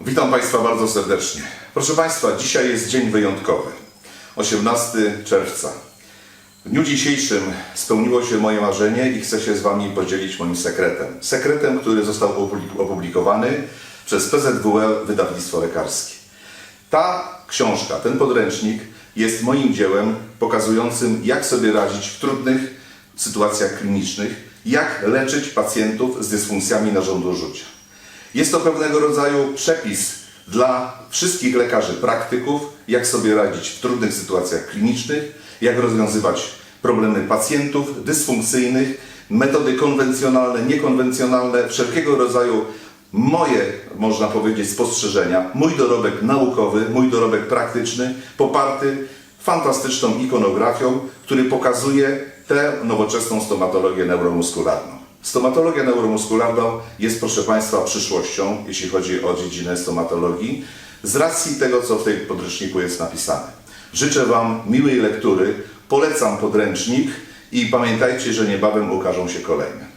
Witam Państwa bardzo serdecznie. Proszę Państwa, dzisiaj jest dzień wyjątkowy. 18 czerwca. W dniu dzisiejszym spełniło się moje marzenie i chcę się z Wami podzielić moim sekretem. Sekretem, który został opublik- opublikowany przez PZWL Wydawnictwo Lekarskie. Ta książka, ten podręcznik jest moim dziełem pokazującym, jak sobie radzić w trudnych sytuacjach klinicznych, jak leczyć pacjentów z dysfunkcjami narządu żucia. Jest to pewnego rodzaju przepis dla wszystkich lekarzy praktyków, jak sobie radzić w trudnych sytuacjach klinicznych, jak rozwiązywać problemy pacjentów dysfunkcyjnych, metody konwencjonalne, niekonwencjonalne, wszelkiego rodzaju moje, można powiedzieć, spostrzeżenia, mój dorobek naukowy, mój dorobek praktyczny, poparty fantastyczną ikonografią, który pokazuje tę nowoczesną stomatologię neuromuskularną. Stomatologia neuromuskularna jest, proszę Państwa, przyszłością, jeśli chodzi o dziedzinę stomatologii, z racji tego, co w tej podręczniku jest napisane. Życzę Wam miłej lektury, polecam podręcznik i pamiętajcie, że niebawem ukażą się kolejne.